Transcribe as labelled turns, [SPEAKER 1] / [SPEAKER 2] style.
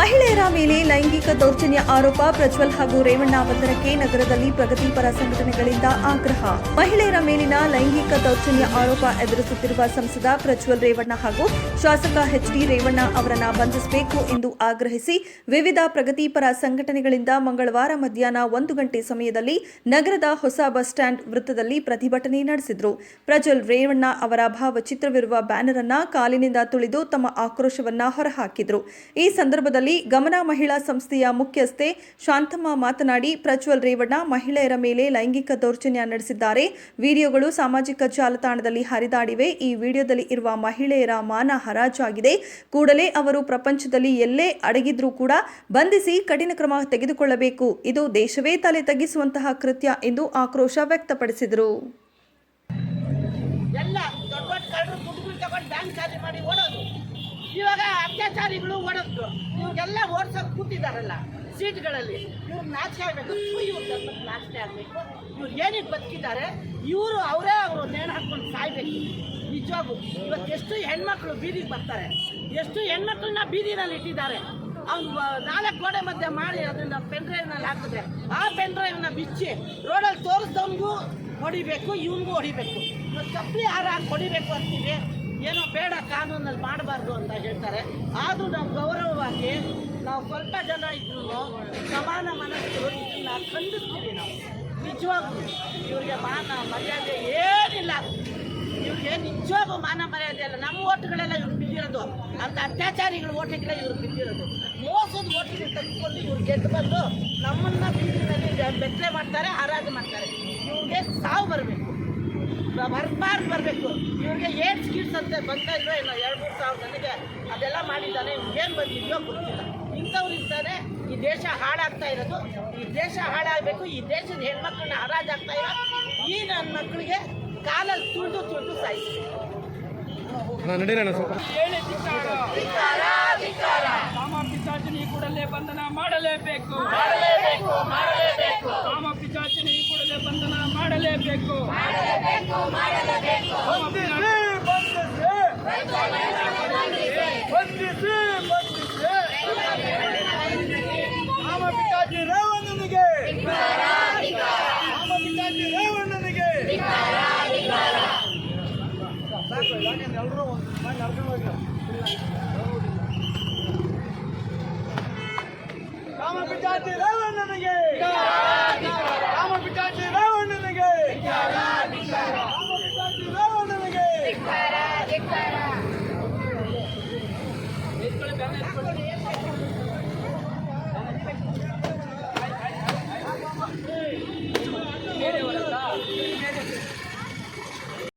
[SPEAKER 1] ಲೈಂಗಿಕ ದೌರ್ಜನ್ಯ ಆರೋಪ, ಪ್ರಜ್ವಲ್ ಹಾಗೂ ರೇವಣ್ಣ ಬಂಧನಕ್ಕೆ ನಗರದಲ್ಲಿ ಪ್ರಗತಿಪರ ಸಂಘಟನೆಗಳಿಂದ ಆಗ್ರಹ. ಮಹಿಳೆಯರ ಮೇಲಿನ ಲೈಂಗಿಕ ದೌರ್ಜನ್ಯ ಆರೋಪ ಎದುರಿಸುತ್ತಿರುವ ಸಂಸದ ಪ್ರಜ್ವಲ್ ರೇವಣ್ಣ ಹಾಗೂ ಶಾಸಕ ಎಚ್ ಡಿ ರೇವಣ್ಣ ಅವರನ್ನ ಬಂಧಿಸಬೇಕು ಎಂದು ಆಗ್ರಹಿಸಿ ವಿವಿಧ ಪ್ರಗತಿಪರ ಸಂಘಟನೆಗಳಿಂದ ಮಂಗಳವಾರ ಮಧ್ಯಾಹ್ನ ಒಂದು ಗಂಟೆ ಸಮಯದಲ್ಲಿ ನಗರದ ಹೊಸ ಬಸ್ ಸ್ಟ್ಯಾಂಡ್ ವೃತ್ತದಲ್ಲಿ ಪ್ರತಿಭಟನೆ ನಡೆಸಿದರು. ಪ್ರಜ್ವಲ್ ರೇವಣ್ಣ ಅವರ ಭಾವಚಿತ್ರವಿರುವ ಬ್ಯಾನರ್ ಅನ್ನ ಕಾಲಿನಿಂದ ತುಳಿದು ತಮ್ಮ ಆಕ್ರೋಶವನ್ನ ಹೊರಹಾಕಿದರು. ಈ ಸಂದರ್ಭದಲ್ಲಿ ಗಮನ ಮಹಿಳಾ ಸಂಸ್ಥೆಯ ಮುಖ್ಯಸ್ಥೆ ಶಾಂತಮ್ಮ ಮಾತನಾಡಿ, ಪ್ರಜ್ವಲ್ ರೇವಣ್ಣ ಮಹಿಳೆಯರ ಮೇಲೆ ಲೈಂಗಿಕ ದೌರ್ಜನ್ಯ ನಡೆಸಿದ್ದಾರೆ. ವಿಡಿಯೋಗಳು ಸಾಮಾಜಿಕ ಜಾಲತಾಣದಲ್ಲಿ ಹರಿದಾಡಿವೆ. ಈ ವಿಡಿಯೋದಲ್ಲಿ ಇರುವ ಮಹಿಳೆಯರ ಮಾನ ಹರಾಜಾಗಿದೆ. ಕೂಡಲೇ ಅವರು ಪ್ರಪಂಚದಲ್ಲಿ ಎಲ್ಲೇ ಅಡಗಿದ್ರೂ ಕೂಡ ಬಂಧಿಸಿ ಕಠಿಣ ಕ್ರಮ ತೆಗೆದುಕೊಳ್ಳಬೇಕು. ಇದು ದೇಶವೇ ತಲೆ ತಗ್ಗಿಸುವಂತಹ ಕೃತ್ಯ ಎಂದು ಆಕ್ರೋಶ ವ್ಯಕ್ತಪಡಿಸಿದರು.
[SPEAKER 2] ಎಲ್ಲ ದೊಡ್ಡ ಮಾಡಿ ಓಡೋದು. ಇವಾಗ ಅತ್ಯಾಚಾರಿಗಳು ಓಡೋದು. ಇವ್ರಿಗೆಲ್ಲ ಓಡ್ಸೋದು ಕೂತಿದಾರಲ್ಲ, ಸೀಟ್ಗಳಲ್ಲಿ. ಇವ್ರು ನಾಚಿಕೆ ಆಗಬೇಕು. ಇವ್ರ ಧರ್ಮಕ್ಕೆ ನಾಚಿಕೆ ಆಗಬೇಕು. ಇವ್ರು ಏನಿಗೆ ಬದುಕಿದ್ದಾರೆ ಇವರು ಅವರೇ ಅವರು ನೇಣು ಹಾಕ್ಕೊಂಡು ಸಾಯ್ಬೇಕು. ನಿಜವಾಗೂ ಇವತ್ತು ಎಷ್ಟು ಹೆಣ್ಮಕ್ಳು ಬೀದಿಗೆ ಬರ್ತಾರೆ, ಎಷ್ಟು ಹೆಣ್ಮಕ್ಳನ್ನ ಬೀದಿನಲ್ಲಿ ಇಟ್ಟಿದ್ದಾರೆ. ಅವ್ನು ನಾಲ್ಕು ಗೋಡೆ ಮಧ್ಯೆ ಮಾಡಿ ಅದನ್ನ ಪೆನ್ ಡ್ರೈವ್ನಲ್ಲಿ ಹಾಕಿದ್ರೆ, ಆ ಪೆನ್ ಡ್ರೈವ್ನ ಬಿಚ್ಚಿ ರೋಡಲ್ಲಿ ತೋರಿಸ್ದವ್ನಿಗೂ ಹೊಡಿಬೇಕು, ಇವನಿಗೂ ಹೊಡಿಬೇಕು. ಇವತ್ತು ಚಪ್ಪಲಿ ಹಾರ ಹಾಕಿ ಹೊಡಿಬೇಕು ಅಂತೀವಿ. ಏನೋ ಬೇಡ ಕಾನೂನಲ್ಲಿ ಮಾಡಬಾರ್ದು ಅಂತ ಹೇಳ್ತಾರೆ. ಆದರೂ ನಾವು ಗೌರವವಾಗಿ ನಾವು ಸ್ವಲ್ಪ ಜನ ಇದ್ರೂ ಸಮಾನ ಮನಸ್ಸು ಇದನ್ನು ಖಂಡಿಸ್ತೀವಿ ನಾವು. ನಿಜವಾಗ್ಲೂ ಇವ್ರಿಗೆ ಮಾನ ಮರ್ಯಾದೆ ಏನಿಲ್ಲ. ಇವ್ರಿಗೆ ನಿಜವಾಗೂ ಮಾನ ಮರ್ಯಾದೆ ಇಲ್ಲ ನಮ್ಮ ಓಟ್ಗಳೆಲ್ಲ ಇವ್ರು ಬಿದ್ದಿರೋದು. ಅಂತ ಅತ್ಯಾಚಾರಿಗಳ ಓಟಿಗೆಲ್ಲ ಇವ್ರು ಬಿದ್ದಿರೋದು. ಮೋಸದ ಓಟಿಗೆ ತೆಗೆದುಕೊಂಡು ಇವ್ರು ಗೆದ್ದು ಬಂದು ನಮ್ಮನ್ನ ಬೀದಿನಲ್ಲಿ ಬೆತ್ತಲೆ ಮಾಡ್ತಾರೆ ಆರಾಧನೆ ಮಾಡ್ತಾರೆ. ಇವ್ರಿಗೆ ಸಾವು ಬರಬೇಕು. ಬರ್ಬಾರ್ದು ಬರಬೇಕು. ಇವ್ರಿಗೆ ಏನು ಸ್ಕಿಲ್ಸ್ ಅಂತ ಬಂತಾ ಇಲ್ಲೋ ಇಲ್ಲ ಎರಡು ಮೂರು ಸಾವಿರ ನನಗೆ ಅದೆಲ್ಲ ಮಾಡಿದ್ದಾನೆ ಏನು ಬಂದಿದೆಯೋ ಗೊತ್ತಿಲ್ಲ. ಇಂಥವ್ರಿಂದಾನೆ ಈ ದೇಶ ಹಾಳಾಗ್ತಾ ಇರೋದು. ಈ ದೇಶ ಹಾಳಾಗಬೇಕು ಈ ದೇಶದ ಹೆಣ್ಮಕ್ಳನ್ನ ಹರಾಜಾಗ್ತಾ ಇಲ್ಲ ಈ ನನ್ನ ಮಕ್ಕಳಿಗೆ ಕಾಲಲ್ಲಿ ತುಳಿದು ತುಳಿದು
[SPEAKER 3] ಸಾಯಿಸಿ ಪಿಚಾಚಿನಿ ಕೂಡಲೇ ಬಂಧನ ಮಾಡಲೇಬೇಕು.
[SPEAKER 2] ಮಾಡಲೇಬೇಕು ಮಾಡಲೇಬೇಕು.
[SPEAKER 3] ಕಾಮ ಪಿಚಾಚಿನಿ ಕೂಡಲೇ ಬಂಧನ ಮಾಡಲೇಬೇಕು. ಕಾಮ ಪಿಶಾಚಿ-
[SPEAKER 4] ರಾಮಪಿತಾಜಿ ರೇವಣ್ಣನಿಗೆ ರಾಮಪಿತಾಜಿ ರೇವಣ್ಣನಿಗೆ ಎಲ್ಲರೂ ಒಂದು ಮಾಡಿ ನಡ್ಕೊಂಡು ಹೋಗಿ ರಾಮಪಿತಾಜಿ
[SPEAKER 3] con ella.